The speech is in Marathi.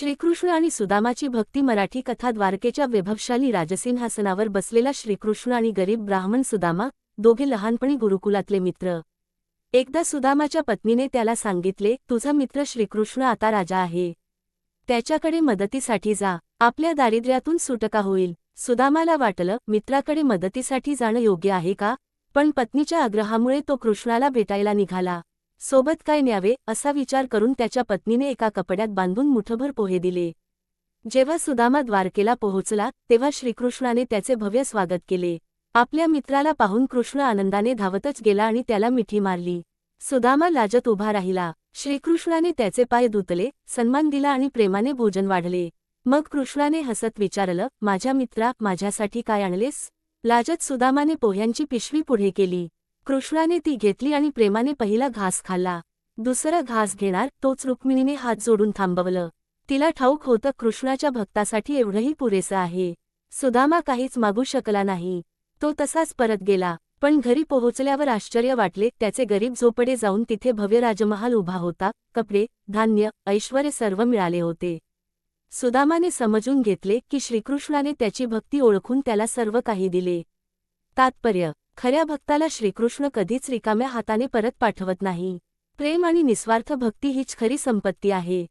श्रीकृष्ण आणि सुदामाची भक्ती मराठी कथा द्वारकेच्या वैभवशाली राजसिंहासनावर बसलेला श्रीकृष्ण आणि गरीब ब्राह्मण सुदामा दोघे लहानपणी गुरुकुलातले मित्र. एकदा सुदामाच्या पत्नीने त्याला सांगितले तुझा मित्र श्रीकृष्ण आता राजा आहे. त्याच्याकडे मदतीसाठी जा. आपल्या दारिद्र्यातून सुटका होईल. सुदामाला वाटलं मित्राकडे मदतीसाठी जाणं योग्य आहे का? पण पत्नीच्या आग्रहामुळे तो कृष्णाला भेटायला निघाला. सोबत काय न्यावे असा विचार करून त्याच्या पत्नीने एका कपड्यात बांधून मुठभर पोहे दिले. जेव्हा सुदामा द्वारकेला पोहोचला तेव्हा श्रीकृष्णाने त्याचे भव्य स्वागत केले. आपल्या मित्राला पाहून कृष्ण आनंदाने धावतच गेला आणि त्याला मिठी मारली. सुदामा लाजत उभा राहिला. श्रीकृष्णाने त्याचे पाय धुतले सन्मान दिला आणि प्रेमाने भोजन वाढले. मग कृष्णाने हसत विचारलं माझ्या मित्रा माझ्यासाठी काय आणलेस? लाजत सुदामाने पोह्यांची पिशवी पुढे केली. कृष्णाने ती घेतली आणि प्रेमाने पहिला घास खाल्ला. दुसरा घास घेणार तोच रुक्मिणीने हात जोडून थांबवलं. तिला ठाऊक होतं कृष्णाच्या भक्तासाठी एवढंही पुरेसं आहे. सुदामा काहीच मागू शकला नाही. तो तसाच परत गेला पण घरी पोहोचल्यावर आश्चर्य वाटले त्याचे गरीब झोपडे जाऊन तिथे भव्य राजमहाल उभा होता कपडे धान्य ऐश्वर सर्व मिळाले होते. सुदामाने समजून घेतले की श्रीकृष्णाने त्याची भक्ती ओळखून त्याला सर्व काही दिले. तात्पर्य खऱ्या भक्ताला श्रीकृष्ण कधीच रिकाम्या हाताने परत पाठवत नाही. प्रेम आणि निस्वार्थ भक्ती हीच खरी संपत्ती आहे.